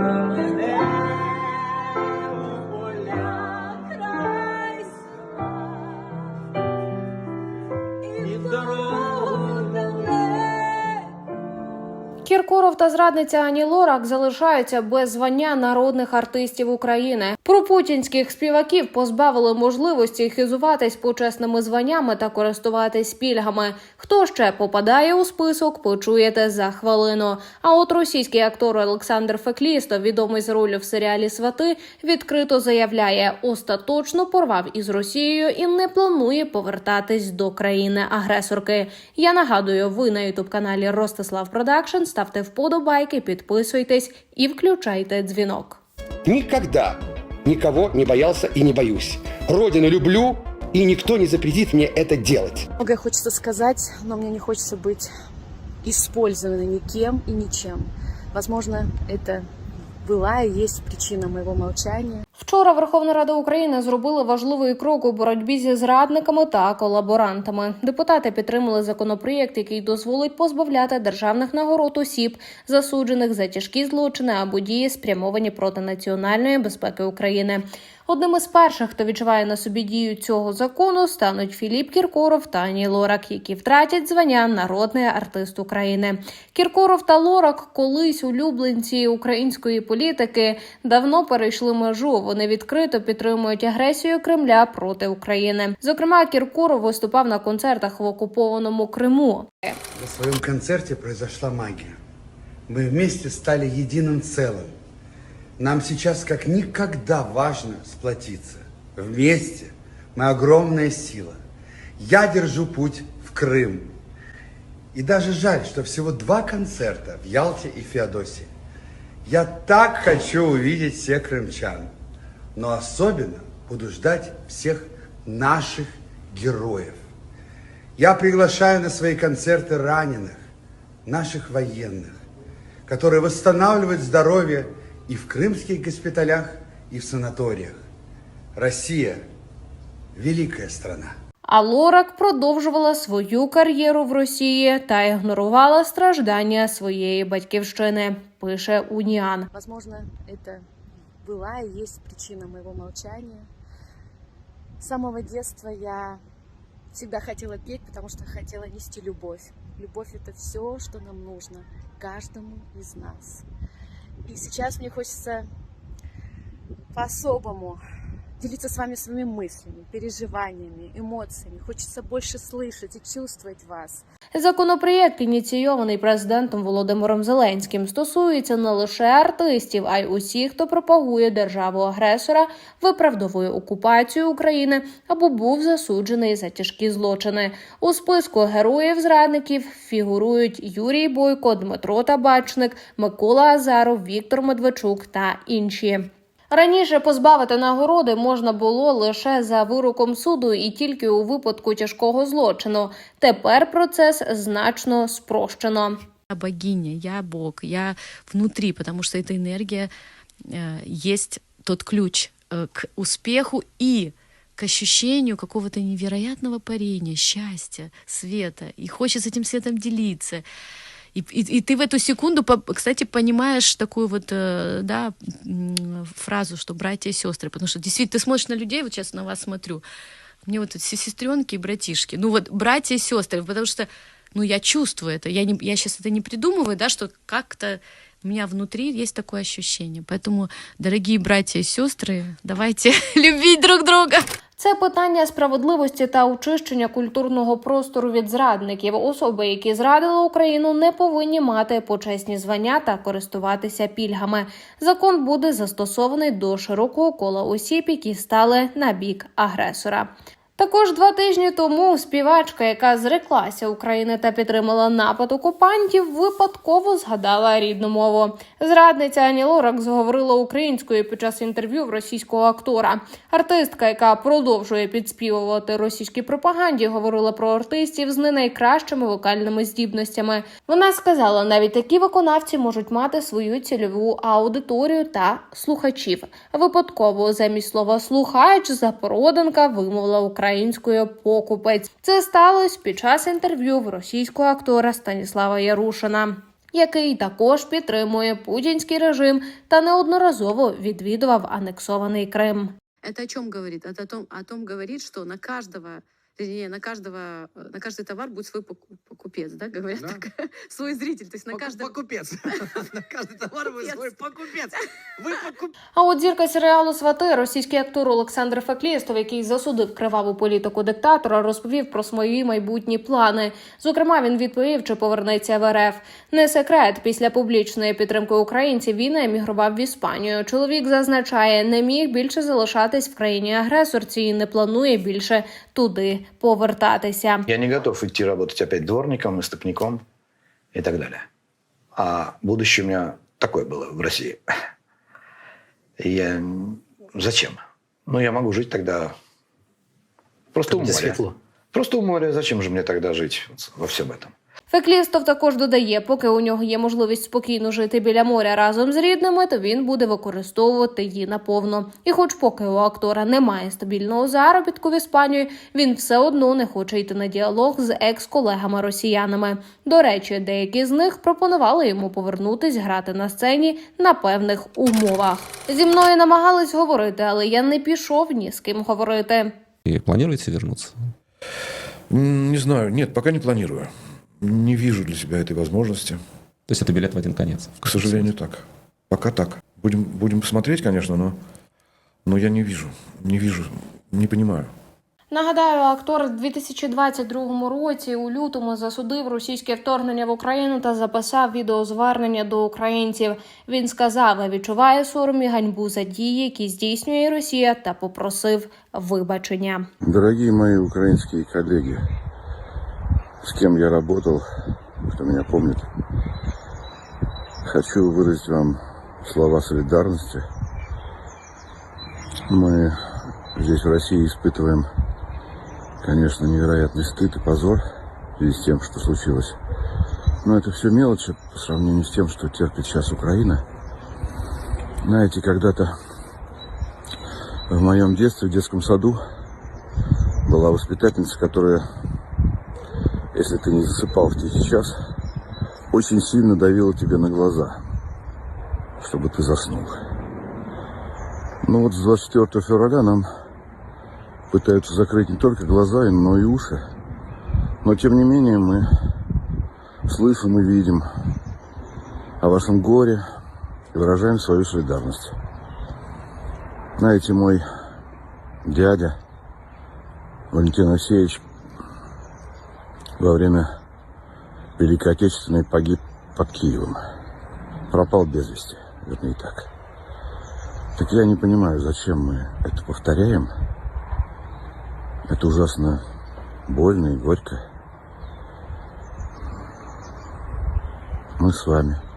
мене Кіркоров та зрадниця Ані Лорак залишаються без звання народних артистів України. Пропутінських співаків позбавили можливості хизуватись почесними званнями та користуватись пільгами. Хто ще попадає у список, почуєте за хвилину. А от російський актор Олександр Феклістов, відомий з ролі в серіалі Свати, відкрито заявляє, остаточно порвав із Росією і не планує повертатись до країни агресорки. Я нагадую, ви на ютуб каналі Ростислав Продакшн ставте вподобайки, підписуйтесь і включайте дзвінок. Никогда никого не боялся и не боюсь. Родину люблю, и никто не запретит мне это делать. Многое хочется сказать, но мне не хочется быть использованной никем и ничем. Возможно, это была и есть причина моего молчания. Вчора Верховна Рада України зробила важливий крок у боротьбі зі зрадниками та колаборантами. Депутати підтримали законопроєкт, який дозволить позбавляти державних нагород осіб, засуджених за тяжкі злочини або дії, спрямовані проти національної безпеки України. Одним із перших, хто відчуває на собі дію цього закону, стануть Філіп Кіркоров та Ані Лорак, які втратять звання народний артист України. Кіркоров та Лорак, колись улюбленці української політики, давно перейшли межу. Вони відкрито підтримують агресію Кремля проти України. Зокрема, Кіркоров виступав на концертах в окупованому Криму. На своем концерте произошла магия. Мы вместе стали единым целым. Нам сейчас как никогда важно сплотиться. Вместе мы огромная сила. Я держу путь в Крым. И даже жаль, что всего два концерта в Ялте и Феодосии. Я так хочу увидеть всех крымчан. Но особенно буду ждать всех наших героев. Я приглашаю на свои концерты раненых, наших военных, которые восстанавливают здоровье и в крымских госпиталях, и в санаториях. Россия – великая страна. А Лорак продовжувала свою кар'єру в Росії та ігнорувала страждання своєї батьківщини. Пише Уніан. Возможно, это была и есть причина моего молчания. С самого детства я всегда хотела петь, потому что хотела нести любовь. Любовь – это все, что нам нужно, каждому из нас. И сейчас мне хочется по-особому делиться с вами своими мыслями, переживаниями, эмоциями. Хочется больше слышать и чувствовать вас. Законопроєкт, ініційований президентом Володимиром Зеленським, стосується не лише артистів, а й усіх, хто пропагує державу агресора, виправдовує окупацію України або був засуджений за тяжкі злочини. У списку героїв зрадників фігурують Юрій Бойко, Дмитро Табачник, Микола Азаров, Віктор Медведчук та інші. Раніше позбавити нагороди можна було лише за вироком суду і тільки у випадку тяжкого злочину. Тепер процес значно спрощено. Я богиня, я Бог, я внутри, потому что эта энергия э, есть тот ключ э, к успеху и к ощущению какого-то невероятного парения, счастья, света. И хочется этим светом делиться. И, и, и ты в эту секунду, кстати, понимаешь такую вот, э, да, фразу, что братья и сестры, потому что действительно ты смотришь на людей, вот сейчас на вас смотрю, мне вот сестренки и братишки, ну вот братья и сестры, потому что, ну я чувствую это, я, не, я сейчас это не придумываю, да, что как-то у меня внутри есть такое ощущение. Поэтому, дорогие братья и сестры, давайте любить друг друга. Це питання справедливості та очищення культурного простору від зрадників. Особи, які зрадили Україну, не повинні мати почесні звання та користуватися пільгами. Закон буде застосований до широкого кола осіб, які стали на бік агресора. Також два тижні тому співачка, яка зреклася України та підтримала напад окупантів, випадково згадала рідну мову. Зрадниця Ані Лорак зговорила українською під час інтерв'ю в російського актора. Артистка, яка продовжує підспівувати російській пропаганді, говорила про артистів з не найкращими вокальними здібностями. Вона сказала, навіть такі виконавці можуть мати свою цільову аудиторію та слухачів. Випадково замість слова слухач запроданка вимовила українською покупець. Це сталося під час інтерв'ю в російського актора Станіслава Ярушина. який також підтримує путінський режим та неодноразово відвідував анексований Крим. Это о чем говорит? Это о том, о том говорит, что на каждого, вернее, на каждого, э, на каждый товар будет свой поку- покупец, да, говорят Да. так, свой зритель. То есть на Поку- каждом... Покупец. На каждый товар вы Покупец. свой покупец. Вы покупец. А от зірка серіалу Свати, російський актор Олександр Феклістов, який засудив криваву політику диктатора, розповів про свої майбутні плани. Зокрема, він відповів, чи повернеться в РФ. Не секрет, після публічної підтримки українців він емігрував в Іспанію. Чоловік зазначає, не міг більше залишатись в країні агресорці і не планує більше туди повертатися. Я не готов идти работать опять дворником, наступником и так далее. А будущее у меня такое было в России. Я... Зачем? Ну, я могу жить тогда просто у моря. Просто у моря. Зачем же мне тогда жить во всем этом? Феклістов також додає, поки у нього є можливість спокійно жити біля моря разом з рідними, то він буде використовувати її наповно. І, хоч поки у актора немає стабільного заробітку в Іспанії, він все одно не хоче йти на діалог з екс-колегами росіянами. До речі, деякі з них пропонували йому повернутись грати на сцені на певних умовах. Зі мною намагались говорити, але я не пішов ні з ким говорити. И планируете вернуться? М, Не знаю, нет, пока не планирую. Не вижу для себя этой возможности. То есть это билет в один конец? К сожалению, так. Пока так. Будем, будем посмотреть, конечно, но, но я не вижу, не вижу, не понимаю. Нагадаю, актор в 2022 році у лютому засудив російське вторгнення в Україну та записав відеозвернення до українців. Він сказав, відчуває сором і ганьбу за дії, які здійснює Росія, та попросив вибачення. Дорогие мои украинские коллеги, с кем я работал, кто меня помнит, хочу выразить вам слова солидарности. Мы здесь в России испытываем, конечно, невероятный стыд и позор в связи с тем, что случилось. Но это все мелочи по сравнению с тем, что терпит сейчас Украина. Знаете, когда-то в моем детстве, в детском саду, была воспитательница, которая, если ты не засыпал в тихий час, очень сильно давила тебе на глаза, чтобы ты заснул. Ну вот с 24 февраля нам пытаются закрыть не только глаза, но и уши. Но тем не менее мы слышим и видим о вашем горе и выражаем свою солидарность. Знаете, мой дядя Валентин Алексеевич во время Великой Отечественной погиб под Киевом. Пропал без вести, вернее так. Так я не понимаю, зачем мы это повторяем. Это ужасно больно и горько. Мы с вами.